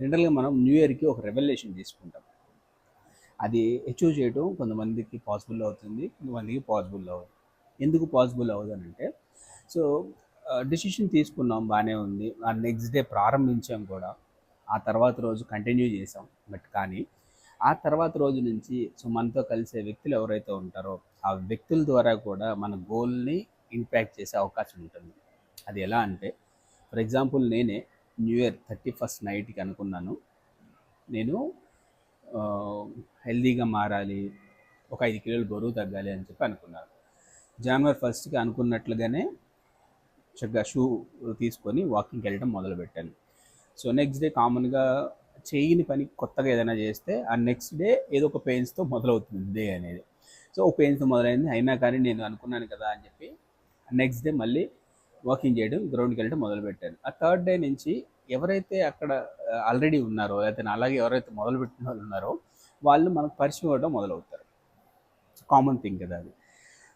జనరల్గా మనం న్యూ ఇయర్కి ఒక రెవల్యూషన్ తీసుకుంటాం. అది అచీవ్ చేయడం కొంతమందికి పాసిబుల్ అవుతుంది కొంతమందికి పాసిబుల్ అవ్వదు. ఎందుకు పాసిబుల్ అవ్వదు అని అంటే సో డిసిషన్ తీసుకున్నాం బాగానే ఉంది. ఆ నెక్స్ట్ డే ప్రారంభించాం కూడా. ఆ తర్వాత రోజు కంటిన్యూ చేసాం. బట్ కానీ ఆ తర్వాత రోజు నుంచి సో మనతో కలిసే వ్యక్తులు ఎవరైతే ఉంటారో ఆ వ్యక్తుల ద్వారా కూడా మన గోల్ని ఇంపాక్ట్ చేసే అవకాశం ఉంటుంది. అది ఎలా అంటే ఫర్ ఎగ్జాంపుల్ నేనే న్యూ ఇయర్ థర్టీ ఫస్ట్ నైట్కి అనుకున్నాను. నేను హెల్దీగా మారాలి ఒక ఐదు కిలోలు బరువు తగ్గాలి అని చెప్పి అనుకున్నాను. జనవరి ఫస్ట్కి అనుకున్నట్లుగానే చక్కగా షూ తీసుకొని వాకింగ్కి వెళ్ళడం మొదలుపెట్టాను. సో నెక్స్ట్ డే కామన్గా చేయని పని కొత్తగా ఏదైనా చేస్తే ఆ నెక్స్ట్ డే ఏదో ఒక పెయిన్స్తో మొదలవుతుంది డే అనేది. సో ఒక పెయిన్స్తో మొదలైంది. అయినా కానీ నేను అనుకున్నాను కదా అని చెప్పి నెక్స్ట్ డే మళ్ళీ వాకింగ్ చేయడం గ్రౌండ్కి వెళ్ళడం మొదలుపెట్టాను ఆ థర్డ్ డే నుంచి ఎవరైతే అక్కడ ఆల్రెడీ ఉన్నారో లేకపోతే అలాగే ఎవరైతే మొదలుపెట్టిన వాళ్ళు ఉన్నారో వాళ్ళు మనకు పరిచయం అవ్వడం మొదలవుతారు. కామన్ థింగ్ కదా అది.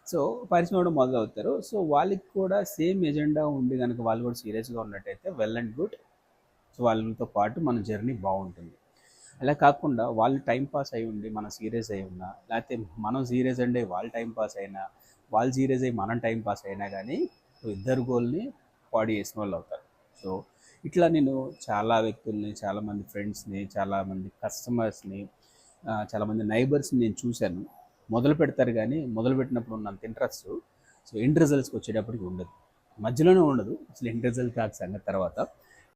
సో పరిచయం అవ్వడం మొదలవుతారు. సో వాళ్ళకి కూడా సేమ్ ఎజెండా ఉండి కనుక వాళ్ళు కూడా సీరియస్గా ఉన్నట్టయితే వెల్ అండ్ గుడ్ సో వాళ్ళతో పాటు మన జర్నీ బాగుంటుంది. అలా కాకుండా వాళ్ళు టైం పాస్ అయి ఉండి మనం సీరియస్ అయి ఉన్నా లేకపోతే మనం సీరియస్ అంటే వాళ్ళు టైం పాస్ అయినా వాళ్ళు సీరియస్ అయ్యి మనం టైం పాస్ అయినా కానీ సో ఇద్దరు గోల్ని పాడి చేసిన వాళ్ళు అవుతారు. సో ఇట్లా నేను చాలా వ్యక్తుల్ని చాలామంది ఫ్రెండ్స్ని చాలామంది కస్టమర్స్ని చాలామంది నైబర్స్ని నేను చూశాను. మొదలు పెడతారు కానీ మొదలు పెట్టినప్పుడు ఉన్నంత ఇంట్రెస్ట్. సో ఎండ్ రిజల్ట్స్కి వచ్చేటప్పటికి ఉండదు. మధ్యలోనే ఉండదు. అసలు ఎండ్ రిజల్ట్ కాదు సంగతి తర్వాత.